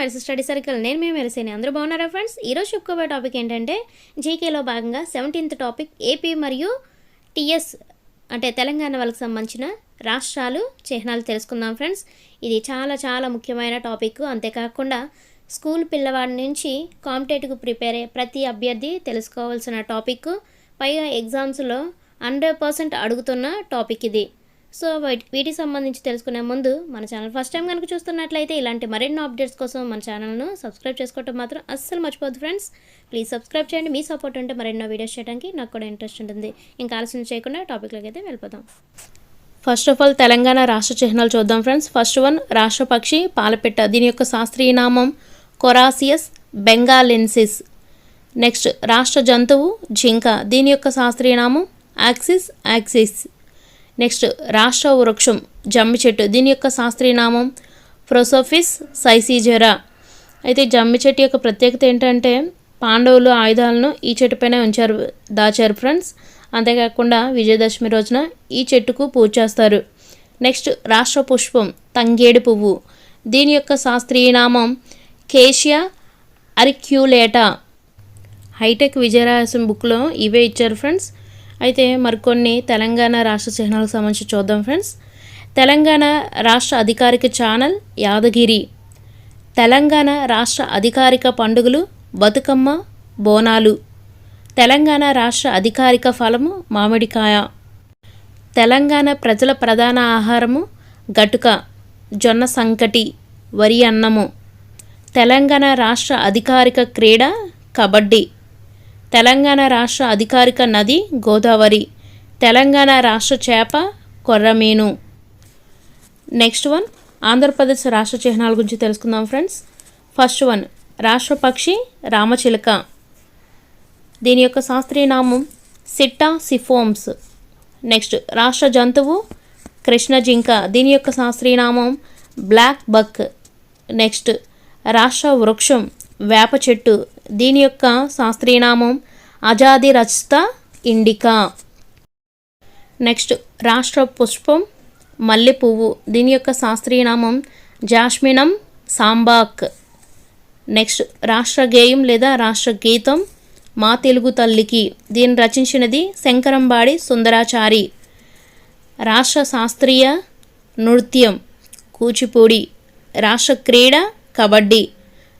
మెరిసి study circle నేను మేము మెరిసేని అందరూ బాగున్నారా ఫ్రెండ్స్ ఈరోజు చెప్పుకోబోయే టాపిక్ ఏంటంటే జీకేలో భాగంగా సెవెంటీన్త్ టాపిక్ ఏపీ మరియు టిఎస్ అంటే తెలంగాణ వాళ్ళకి సంబంధించిన రాష్ట్రాలు చిహ్నాలు తెలుసుకుందాం ఫ్రెండ్స్ ఇది చాలా చాలా ముఖ్యమైన టాపిక్ అంతేకాకుండా స్కూల్ పిల్లవాడి నుంచి కాంపిటేటివ్కి ప్రిపేర్ అయ్యే ప్రతి అభ్యర్థి తెలుసుకోవాల్సిన టాపిక్ పైగా ఎగ్జామ్స్లో హండ్రెడ్ పర్సెంట్ అడుగుతున్న టాపిక్ ఇది. సో వీటికి సంబంధించి తెలుసుకునే ముందు మన ఛానల్ ఫస్ట్ టైం కనుక చూస్తున్నట్లయితే ఇలాంటి మరెన్నో అప్డేట్స్ కోసం మన ఛానల్ను సబ్స్క్రైబ్ చేసుకోవటం మాత్రం అస్సలు మర్చిపోద్దు ఫ్రెండ్స్. ప్లీజ్ సబ్స్క్రైబ్ చేయండి. మీ సపోర్ట్ ఉంటే మరెన్నో వీడియోస్ చేయడానికి నాకు కూడా ఇంట్రెస్ట్ ఉంటుంది. ఇంకా ఆలస్యం చేయకుండా టాపిక్లోకి అయితే వెళ్ళిపోదాం. ఫస్ట్ ఆఫ్ ఆల్ తెలంగాణ రాష్ట్ర చిహ్నాలు చూద్దాం ఫ్రెండ్స్. ఫస్ట్ వన్ రాష్ట్ర పక్షి పాలపిట్ట దీని యొక్క శాస్త్రీయ నామం కొరాసియస్ బెంగాలెన్సిస్. నెక్స్ట్ రాష్ట్ర జంతువు జింక దీని యొక్క శాస్త్రీయ నామం యాక్సిస్ యాక్సిస్. నెక్స్ట్ రాష్ట్ర వృక్షం జమ్మి చెట్టు. దీని యొక్క శాస్త్రీయ నామం ప్రొసోఫిస్ సైసీజెరా. అయితే జమ్మి చెట్టు యొక్క ప్రత్యేకత ఏంటంటే పాండవులు ఆయుధాలను ఈ చెట్టు పైన ఉంచారు. దాచారు ఫ్రెండ్స్. అంతేకాకుండా విజయదశమి రోజున ఈ చెట్టుకు పూజ చేస్తారు. నెక్స్ట్ రాష్ట్ర పుష్పం తంగేడు పువ్వు. దీని యొక్క శాస్త్రీయ నామం కేషియా అరిక్యులేటా. హైటెక్ విజయరాసం బుక్లో ఇవే ఇచ్చారు ఫ్రెండ్స్. అయితే మరికొన్ని తెలంగాణ రాష్ట్ర చిహ్నాలకు సంబంధించి చూద్దాం ఫ్రెండ్స్. తెలంగాణ రాష్ట్ర అధికారిక ఛానల్ యాదగిరి. తెలంగాణ రాష్ట్ర అధికారిక పండుగలు బతుకమ్మ బోనాలు. తెలంగాణ రాష్ట్ర అధికారిక ఫలము మామిడికాయ. తెలంగాణ ప్రజల ప్రధాన ఆహారము గటుక జొన్న సంకటి వరి అన్నము. తెలంగాణ రాష్ట్ర అధికారిక క్రీడ కబడ్డీ. తెలంగాణ రాష్ట్ర అధికారిక నది గోదావరి. తెలంగాణ రాష్ట్ర చేప కొర్రమీను. నెక్స్ట్ వన్ ఆంధ్రప్రదేశ్ రాష్ట్ర చిహ్నాల గురించి తెలుసుకుందాం ఫ్రెండ్స్ ఫస్ట్ వన్ రాష్ట్ర పక్షి రామచిలక. దీని యొక్క శాస్త్రీయ నామం సిట్టా సిఫోమ్స్. నెక్స్ట్ రాష్ట్ర జంతువు కృష్ణ జింక దీని యొక్క శాస్త్రీయ నామం బ్లాక్ బక్. నెక్స్ట్ రాష్ట్ర వృక్షం వేప చెట్టు. దీని యొక్క శాస్త్రీయ నామం అజాది రచిత ఇండికా. నెక్స్ట్ రాష్ట్ర పుష్పం మల్లె పువ్వు దీని యొక్క శాస్త్రీయ నామం జాస్మినం సాంబాక్. నెక్స్ట్ రాష్ట్ర గేయం లేదా రాష్ట్ర గీతం మా తెలుగు తల్లికి. దీన్ని రచించినది శంకరంబాడి సుందరాచారి. రాష్ట్ర శాస్త్రీయ నృత్యం కూచిపూడి. రాష్ట్ర క్రీడ కబడ్డీ.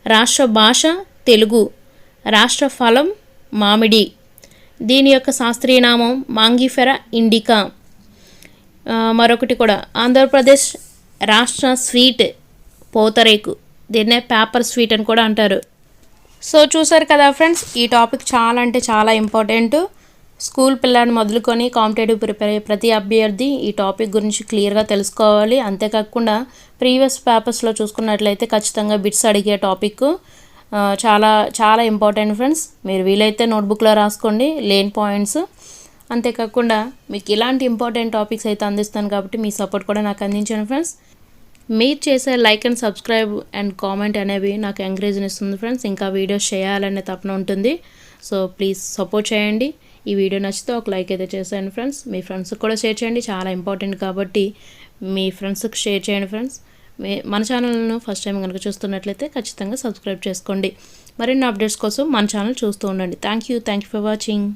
రాష్ట్ర భాష తెలుగు. రాష్ట్ర ఫలం మామిడి. దీని యొక్క శాస్త్రీయ నామం మాంగిఫెరా ఇండికా. మరొకటి కూడా ఆంధ్రప్రదేశ్ రాష్ట్ర స్వీట్ పోతరేకు. దీన్నే పేపర్ స్వీట్ అని కూడా అంటారు. సో చూసారు కదా ఫ్రెండ్స్ ఈ టాపిక్ చాలా అంటే చాలా ఇంపార్టెంట్. స్కూల్ పిల్లని మొదలుకొని కాంపిటేటివ్ ప్రిపేర్ అయ్యే ప్రతి అభ్యర్థి ఈ టాపిక్ గురించి క్లియర్గా తెలుసుకోవాలి. అంతేకాకుండా ప్రీవియస్ పేపర్స్లో చూసుకున్నట్లయితే ఖచ్చితంగా బిట్స్ అడిగే టాపిక్ చాలా చాలా ఇంపార్టెంట్ ఫ్రెండ్స్ మీరు వీలైతే నోట్బుక్లో రాసుకోండి లేని పాయింట్స్ అంతేకాకుండా మీకు ఇలాంటి ఇంపార్టెంట్ టాపిక్స్ అయితే అందిస్తాను కాబట్టి మీ సపోర్ట్ కూడా నాకు అందించండి ఫ్రెండ్స్ మీరు చేసే like and subscribe and comment అనేవి నాకు ఎంకరేజ్ని ఇస్తుంది ఫ్రెండ్స్ ఇంకా వీడియోస్ చేయాలనే తపన ఉంటుంది. సో ప్లీజ్ సపోర్ట్ చేయండి. ఈ వీడియో నచ్చితే ఒక లైక్ అయితే చేసేయండి ఫ్రెండ్స్ మీ ఫ్రెండ్స్కి కూడా షేర్ చేయండి. చాలా ఇంపార్టెంట్ కాబట్టి మీ ఫ్రెండ్స్కి షేర్ చేయండి ఫ్రెండ్స్ మన ఛానల్ను ఫస్ట్ టైం కనుక చూస్తున్నట్లయితే ఖచ్చితంగా సబ్స్క్రైబ్ చేసుకోండి. మరిన్ని అప్డేట్స్ కోసం మన ఛానల్ చూస్తూ ఉండండి. Thank you. Thank you for watching.